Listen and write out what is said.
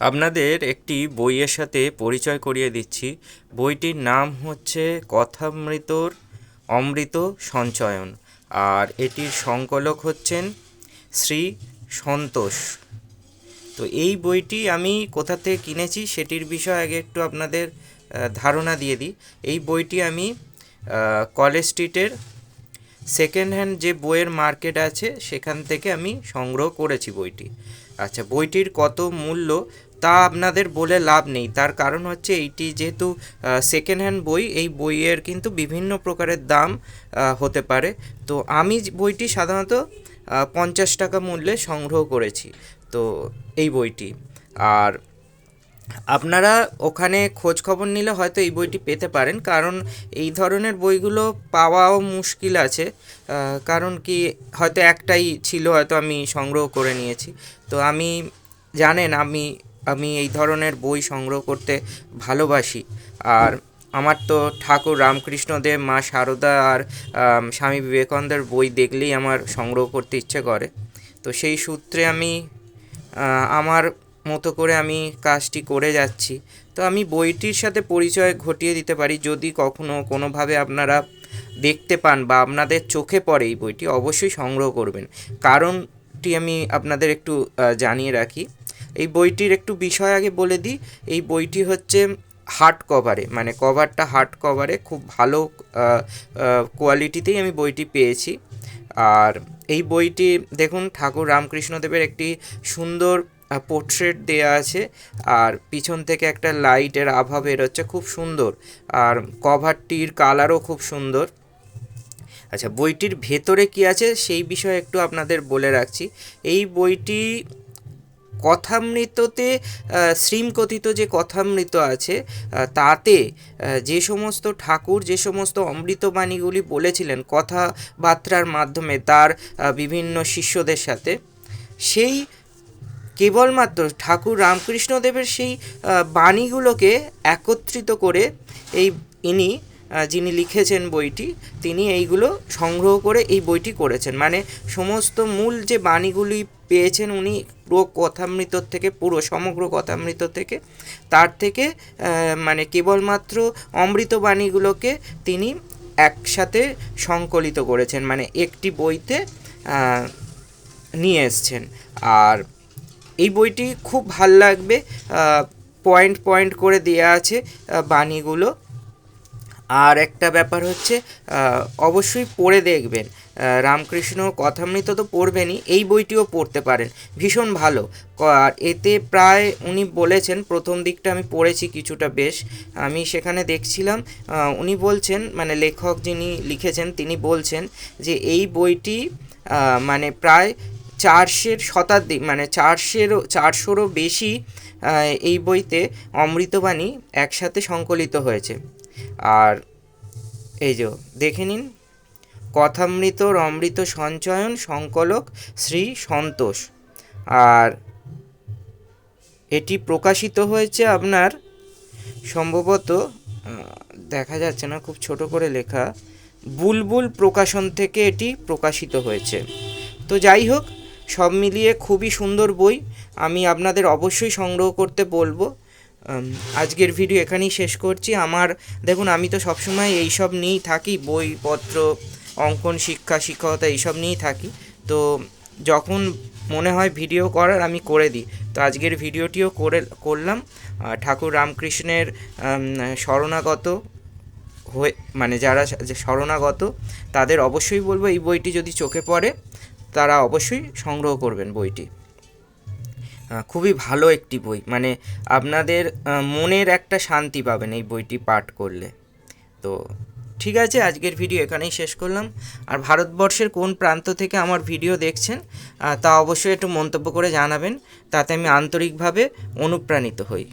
আপনাদের একটি বইয়ের সাথে পরিচয় করিয়ে দিচ্ছি। বইটির নাম হচ্ছে কথামৃতর অমৃত সঞ্চয়ন। আর এটির সংকলক হচ্ছেন শ্রী সন্তোষ। তো এই বইটি আমি কোথা থেকে কিনেছি সেটির বিষয়ে আগে একটু আপনাদের ধারণা দিয়ে দিই। এই বইটি আমি কলেজ স্ট্রিটের সেকেন্ড হ্যান্ড যে বইয়ের মার্কেট আছে সেখান থেকে আমি সংগ্রহ করেছি বইটি। আচ্ছা বইটির কত মূল্য তা আপনাদের বলে লাভ নেই। তার কারণ হচ্ছে এইটি যেহেতু সেকেন্ড হ্যান্ড বই, এই বইয়ের কিন্তু বিভিন্ন প্রকারের দাম হতে পারে। তো আমি বইটি সাধারণত পঞ্চাশ টাকা মূল্যে সংগ্রহ করেছি, তো এই বইটি। আর আপনারা ওখানে খোঁজ খবর নিলে হয়তো এই বইটি পেতে পারেন, কারণ এই ধরনের বইগুলো পাওয়াও মুশকিল আছে কারণ কি হয়তো একটাই ছিল, হয়তো আমি সংগ্রহ করে নিয়েছি। তো আমি জানেন, আমি আমি এই ধরনের বই সংগ্রহ করতে ভালোবাসি। আর আমার তো ঠাকুর রামকৃষ্ণদেব, মা শারদা আর স্বামী বিবেকানন্দের বই দেখলেই আমার সংগ্রহ করতে ইচ্ছে করে। তো সেই সূত্রে আমি আমার মতো করে আমি কাজটি করে যাচ্ছি। তো আমি বইটির সাথে পরিচয় ঘটিয়ে দিতে পারি, যদি কখনো কোনোভাবে আপনারা দেখতে পান বা আপনাদের চোখে পড়ে এই বইটি, অবশ্যই সংগ্রহ করবেন। কারণটি আমি আপনাদের একটু জানিয়ে রাখি। এই বইটির একটু বিষয় আগে বলে দিই। এই বইটি হচ্ছে হার্ড কভারে মানে কভারটা হার্ড কভারে খুব ভালো কোয়ালিটিতেই আমি বইটি পেয়েছি। আর এই বইটি দেখুন, ঠাকুর রামকৃষ্ণদেবের একটি সুন্দর পোর্ট্রেট দেয়া আছে। আর পিছন থেকে একটা লাইটের আভা বেরোচ্ছে, খুব সুন্দর। আর কভারটির কালারও খুব সুন্দর। আচ্ছা বইটির ভেতরে কি আছে সেই বিষয়ে একটু আপনাদের বলে রাখছি। এই বইটি কথামৃততে শ্রীমকথিত যে কথামৃত আছে তাতে যে সমস্ত ঠাকুর, যে সমস্ত অমৃতবাণীগুলি বলেছিলেন কথাবার্তার মাধ্যমে তার বিভিন্ন শিষ্যদের সাথে, সেই কেবলমাত্র ঠাকুর রামকৃষ্ণদেবের সেই বাণীগুলোকে একত্রিত করে এই ইনি যিনি লিখেছেন বইটি, তিনি এইগুলো সংগ্রহ করে এই বইটি করেছেন। মানে সমস্ত মূল যে বাণীগুলি পেয়েছেন উনি পুরো কথামৃত থেকে, পুরো সমগ্র কথামৃত থেকে, তার থেকে মানে কেবলমাত্র অমৃতবাণীগুলোকে তিনি একসাথে সংকলিত করেছেন মানে একটি বইতে নিয়ে এসছেন। আর এই বইটি খুব ভালো লাগবে পয়েন্ট পয়েন্ট করে দেয়া আছে বাণীগুলো। আর একটা ব্যাপার হচ্ছে অবশ্যই পড়ে দেখবেন। রামকৃষ্ণ কথামৃত তো পড়বেনই, এই বইটিও পড়তে পারেন। ভীষণ ভালো। আর এতে প্রায় উনি বলেছেন, প্রথম দিকটা আমি পড়েছি কিছুটা বেশ, আমি সেখানে দেখছিলাম উনি বলছেন মানে লেখক যিনি লিখেছেন, তিনি বলছেন যে এই বইটি মানে প্রায় চারশের শতাব্দী মানে চারশেরও, চারশোরও বেশি এই বইতে অমৃতবাণী একসাথে সংকলিত হয়েছে। আর এই যে, দেখে নিন কথামৃতর অমৃত সঞ্চয়ন সংকলক শ্রী সন্তোষ। আর এটি প্রকাশিত হয়েছে আপনার সম্ভবত দেখা যাচ্ছে না, খুব ছোট করে লেখা, বুলবুল প্রকাশন থেকে এটি প্রকাশিত হয়েছে। তো যাই হোক, সব মিলিয়ে খুবই সুন্দর বই, আমি আপনাদের অবশ্যই সংগ্রহ করতে বলব। আজকের ভিডিও এখানেই শেষ করছি। আমার, দেখুন, আমি তো সবসময় এইসব নিয়েই থাকি, বইপত্র অঙ্কন, শিক্ষা, শিক্ষকতা এইসব নিয়েই থাকি। তো যখন মনে হয় ভিডিও করার, আমি করে দিই। তো আজকের ভিডিওটিও করে, করলাম। ঠাকুর রামকৃষ্ণের শরণাগত হয়ে মানে যারা শরণাগত, তাদের অবশ্যই বলব, এই বইটি যদি চোখে পড়ে, তারা অবশ্যই সংগ্রহ করবেন বইটি। খুবই ভালো একটি বই। মানে আপনাদের মনের একটা শান্তি পাবেন এই বইটি পাঠ করলে। তো ঠিক আছে, আজকের ভিডিও এখানেই শেষ করলাম। আর ভারতবর্ষের কোন প্রান্ত থেকে আমার ভিডিও দেখছেন তা অবশ্যই একটু মন্তব্য করে জানাবেন। তাতে আমি আন্তরিকভাবে অনুপ্রাণিত হই।